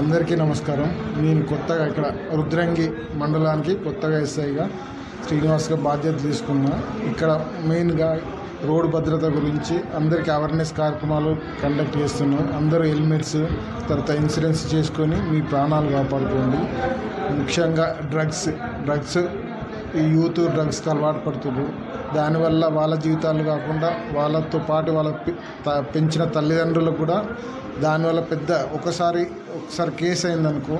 అందరికీ నమస్కారం. నేను కొత్తగా ఇక్కడ రుద్రంగి మండలానికి కొత్తగా ఎస్ఐగా శ్రీనివాస్గా బాధ్యత తీసుకున్నా. ఇక్కడ మెయిన్గా రోడ్డు భద్రత గురించి అందరికీ అవేర్నెస్ కార్యక్రమాలు కండక్ట్ చేస్తున్నాం. అందరూ హెల్మెట్స్ తర్వాత ఇన్సూరెన్స్ చేసుకొని మీ ప్రాణాలు కాపాడుకోండి. ముఖ్యంగా డ్రగ్స్ డ్రగ్స్ ఈ యూత్ డ్రగ్స్కి అలవాటు పడుతున్నారు. దానివల్ల వాళ్ళ జీవితాలు కాకుండా వాళ్ళతో పాటు వాళ్ళ పెంచిన తల్లిదండ్రులు కూడా దానివల్ల పెద్ద ఒకసారి ఒకసారి కేసు అయిందనుకో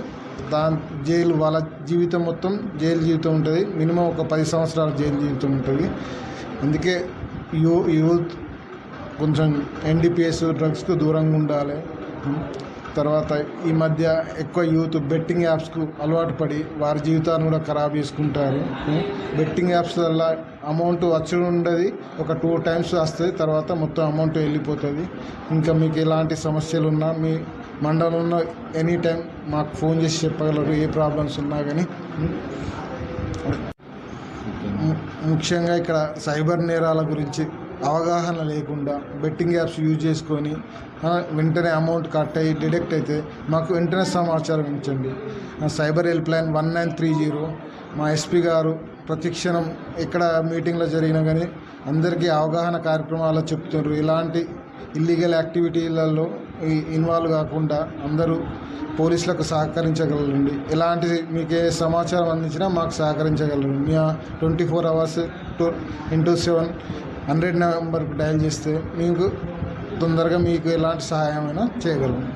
దాని జైలు వాళ్ళ జీవితం మొత్తం జైలు జీవితం ఉంటుంది. మినిమం ఒక పది సంవత్సరాల జైలు జీవితం ఉంటుంది. అందుకే యూ యూత్ కొంచెం ఎన్డీపీఎస్ డ్రగ్స్కు దూరంగా ఉండాలి. తర్వాత ఈ మధ్య ఎక్కువ యూత్ బెట్టింగ్ యాప్స్కు అలవాటు పడి వారి జీవితాన్ని కూడా ఖరాబ్ చేసుకుంటారు. బెట్టింగ్ యాప్స్ వల్ల అమౌంట్ వచ్చి ఉండదు ఒక టూ టైమ్స్ వస్తుంది తర్వాత మొత్తం అమౌంట్ వెళ్ళిపోతుంది. ఇంకా మీకు ఎలాంటి సమస్యలు ఉన్నా మీ మండలంలో ఎనీ టైం మాకు ఫోన్ చేసి చెప్పగలరు ఏ ప్రాబ్లమ్స్ ఉన్నా కానీ ముఖ్యంగా ఇక్కడ సైబర్ నేరాల గురించి అవగాహన లేకుండా బెట్టింగ్ యాప్స్ యూజ్ చేసుకొని వెంటనే అమౌంట్ కట్ అయ్యి డిడక్ట్ అయితే మాకు వెంటనే సమాచారం ఇచ్చండి cyber help line one nine three zero. మా ఎస్పీ గారు ప్రతిక్షణం ఎక్కడ మీటింగ్లో జరిగినా కానీ అందరికీ అవగాహన కార్యక్రమాలు చెప్తున్నారు ఇలాంటి ఇల్లీగల్ యాక్టివిటీలలో ఈ- ఇన్వాల్వ్ కాకుండా అందరూ పోలీసులకు సహకరించగలరండి. ఎలాంటి మీకు ఏ సమాచారం అందించినా మాకు సహకరించగలరు. మీ twenty four hours two into seven hundred నెంబర్కి డయల్ చేస్తే మీకు తొందరగా మీకు ఎలాంటి సహాయమైనా చేయగలము.